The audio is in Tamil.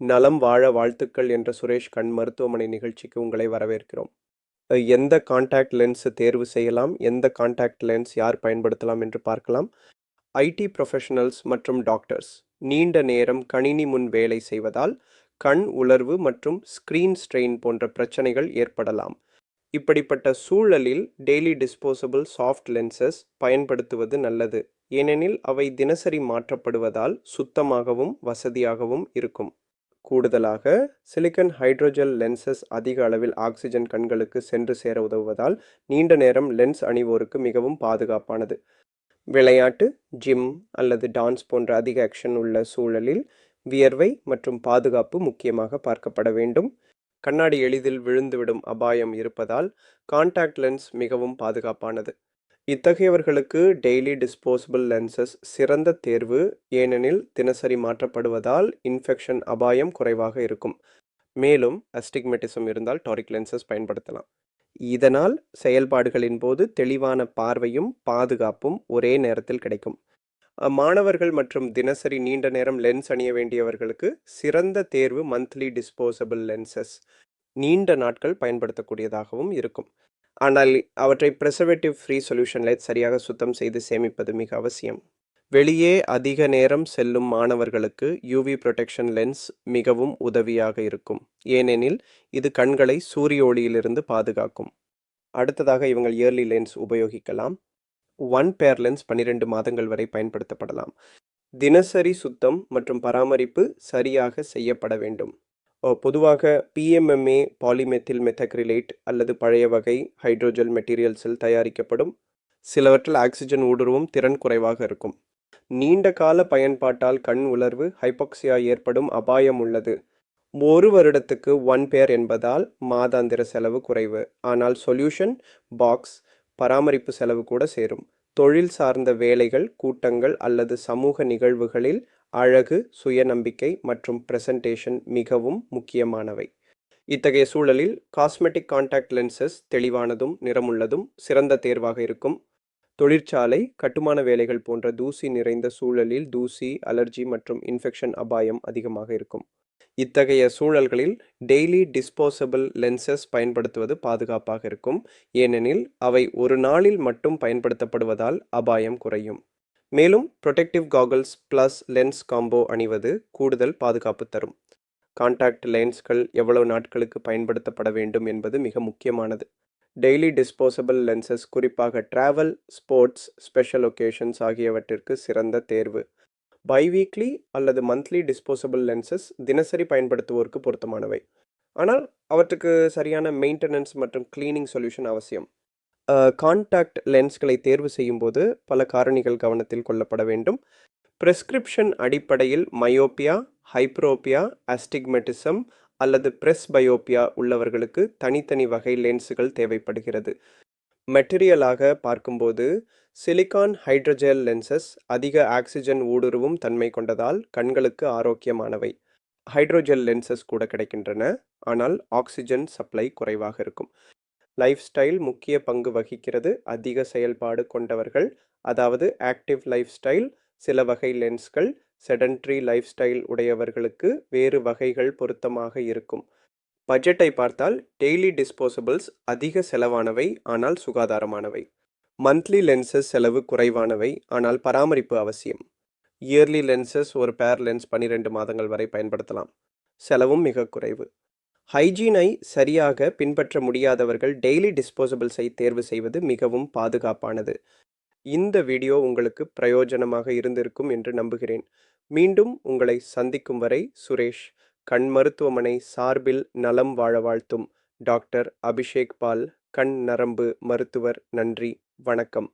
நலம் வாழ வாழ்த்துக்கள் என்ற சுரேஷ் கண் மருத்துவமனை நிகழ்ச்சிக்கு உங்களை வரவேற்கிறோம். எந்த காண்டாக்ட் லென்ஸ் தேர்வு செய்யலாம் எந்த காண்டாக்ட் லென்ஸ் யார் பயன்படுத்தலாம் என்று பார்க்கலாம். ஐடி ப்ரொஃபஷனல்ஸ் மற்றும் டாக்டர்ஸ் நீண்ட நேரம் கணினி முன் வேலை செய்வதால் கண் உலர்வு மற்றும் ஸ்கிரீன் ஸ்ட்ரெயின் போன்ற பிரச்சனைகள் ஏற்படலாம். இப்படிப்பட்ட சூழலில் டெய்லி டிஸ்போசபிள் சாஃப்ட் லென்சஸ் பயன்படுத்துவது நல்லது. ஏனெனில் அவை தினசரி மாற்றப்படுவதால் சுத்தமாகவும் வசதியாகவும் இருக்கும். கூடுதலாக சிலிக்கன் ஹைட்ரோஜெல் லென்சஸ் அதிக அளவில் ஆக்சிஜன் கண்களுக்கு சென்று சேர உதவுவதால் நீண்ட நேரம் லென்ஸ் அணிவோருக்கு மிகவும் பாதுகாப்பானது. விளையாட்டு ஜிம் அல்லது டான்ஸ் போன்ற அதிக ஆக்ஷன் உள்ள சூழலில் வியர்வை மற்றும் பாதுகாப்பு முக்கியமாக பார்க்கப்பட வேண்டும். கண்ணாடி எளிதில் விழுந்துவிடும் அபாயம் இருப்பதால் காண்டாக்ட் லென்ஸ் மிகவும் பாதுகாப்பானது. இத்தகையவர்களுக்கு டெய்லி டிஸ்போசபிள் லென்சஸ் சிறந்த தேர்வு ஏனெனில் தினசரி மாற்றப்படுவதால் இன்ஃபெக்ஷன் அபாயம் குறைவாக இருக்கும். மேலும் அஸ்டிக்மெட்டிசம் இருந்தால் டாரிக் லென்சஸ் பயன்படுத்தலாம். இதனால் செயல்பாடுகளின் போது தெளிவான பார்வையும் பாதுகாப்பும் ஒரே நேரத்தில் கிடைக்கும். மாணவர்கள் மற்றும் தினசரி நீண்ட நேரம் லென்ஸ் அணிய வேண்டியவர்களுக்கு சிறந்த தேர்வு மந்த்லி டிஸ்போசபிள் லென்சஸ் நீண்ட நாட்கள் பயன்படுத்தக்கூடியதாகவும் இருக்கும். ஆனால் அவற்றை ப்ரெசர்வேட்டிவ் ஃப்ரீ சொல்யூஷனில் சரியாக சுத்தம் செய்து சேமிப்பது மிக அவசியம். வெளியே அதிக நேரம் செல்லும் மாணவர்களுக்கு யூவி ப்ரொடெக்ஷன் லென்ஸ் மிகவும் உதவியாக இருக்கும். ஏனெனில் இது கண்களை சூரிய ஒளியிலிருந்து பாதுகாக்கும். அடுத்ததாக இவங்கள் இயர்லி லென்ஸ் உபயோகிக்கலாம். ஒன் பேர் லென்ஸ் பன்னிரெண்டு மாதங்கள் வரை பயன்படுத்தப்படலாம். தினசரி சுத்தம் மற்றும் பராமரிப்பு சரியாக செய்யப்பட வேண்டும். பொதுவாக பிஎம்எம்ஏ பாலிமெத்தில் மெத்தக்ரிலேட் அல்லது பழைய வகை ஹைட்ரோஜெல் மெட்டீரியல்ஸில் தயாரிக்கப்படும் சிலவற்றில் ஆக்சிஜன் ஊடுருவும் திறன் குறைவாக இருக்கும். நீண்ட கால பயன்பாட்டால் கண் உலர்வு ஹைபாக்சியா ஏற்படும் அபாயம் உள்ளது. ஒரு வருடத்துக்கு ஒன் பேர் என்பதால் மாதாந்திர செலவு குறைவு. ஆனால் சொல்யூஷன் பாக்ஸ் பராமரிப்பு செலவு கூட சேரும். தொழில் சார்ந்த வேலைகள் கூட்டங்கள் அல்லது சமூக நிகழ்வுகளில் அழகு சுயநம்பிக்கை மற்றும் பிரசன்டேஷன் மிகவும் முக்கியமானவை. இத்தகைய சூழலில் காஸ்மெட்டிக் காண்டாக்ட் லென்சஸ் தெளிவானதும் நிறமுள்ளதும் சிறந்த தேர்வாக இருக்கும். தொழிற்சாலை கட்டுமான வேலைகள் போன்ற தூசி நிறைந்த சூழலில் தூசி அலர்ஜி மற்றும் இன்ஃபெக்ஷன் அபாயம் அதிகமாக இருக்கும். இத்தகைய சூழல்களில் டெய்லி டிஸ்போசபிள் லென்சஸ் பயன்படுத்துவது பாதுகாப்பாக இருக்கும். ஏனெனில் அவை ஒரு நாளில் மட்டும் பயன்படுத்தப்படுவதால் அபாயம் குறையும். மேலும் protective goggles plus lens combo அணிவது கூடுதல் பாதுகாப்பு தரும். காண்டாக்ட் லென்ஸ்கள் எவ்வளவு நாட்களுக்கு பயன்படுத்தப்பட வேண்டும் என்பது மிக முக்கியமானது. டெய்லி டிஸ்போசபிள் லென்சஸ் குறிப்பாக டிராவல் ஸ்போர்ட்ஸ் ஸ்பெஷல் ஒகேஷன்ஸ் ஆகியவற்றிற்கு சிறந்த தேர்வு. பைவீக்லி அல்லது மந்த்லி டிஸ்போசபிள் லென்சஸ் தினசரி பயன்படுத்துவோருக்கு பொருத்தமானவை. ஆனால் அவற்றுக்கு சரியான மெயின்டெனன்ஸ் மற்றும் கிளீனிங் சொல்யூஷன் அவசியம். காண்டாக்ட் லென்ஸ்களை தேர்வு செய்யும்போது பல காரணிகள் கவனத்தில் கொள்ளப்பட வேண்டும். பிரெஸ்கிரிப்ஷன் அடிப்படையில் மயோப்பியா ஹைப்ரோப்பியா அஸ்டிக்மெட்டிசம் அல்லது பிரெஸ்பயோப்பியா உள்ளவர்களுக்கு தனித்தனி வகை லென்ஸுகள் தேவைப்படுகிறது. மெட்டீரியலாக பார்க்கும்போது சிலிகான் ஹைட்ரஜெல் லென்சஸ் அதிக ஆக்சிஜன் ஊடுருவும் தன்மை கொண்டதால் கண்களுக்கு ஆரோக்கியமானவை. ஹைட்ரோஜெல் லென்சஸ் கூட கிடைக்கின்றன ஆனால் ஆக்சிஜன் சப்ளை குறைவாக இருக்கும். லைஃப் ஸ்டைல் முக்கிய பங்கு வகிக்கிறது. அதிக செயல்பாடு கொண்டவர்கள் அதாவது ஆக்டிவ் லைஃப் ஸ்டைல் சில வகை லென்ஸ்கள் செடன்ட்ரி லைஃப் ஸ்டைல் உடையவர்களுக்கு வேறு வகைகள் பொருத்தமாக இருக்கும். பட்ஜெட்டை பார்த்தால் டெய்லி டிஸ்போசபிள்ஸ் அதிக செலவானவை ஆனால் சுகாதாரமானவை. மந்த்லி லென்சஸ் செலவு குறைவானவை ஆனால் பராமரிப்பு அவசியம். இயர்லி லென்சஸ் ஒரு பேர் லென்ஸ் பன்னிரெண்டு மாதங்கள் வரை பயன்படுத்தலாம். செலவும் மிக குறைவு. ஹைஜீனை சரியாக பின்பற்ற முடியாதவர்கள் டெய்லி டிஸ்போசபிள்ஸை தேர்வு செய்வது மிகவும் பாதுகாப்பானது. இந்த வீடியோ உங்களுக்கு பிரயோஜனமாக இருந்திருக்கும் என்று நம்புகிறேன். மீண்டும் உங்களை சந்திக்கும் வரை சுரேஷ் கண் மருத்துவமனை சார்பில் நலம் வாழ வாழ்த்தும். டாக்டர் அபிஷேக் பால் கண் நரம்பு மருத்துவர் நன்றி வணக்கம்.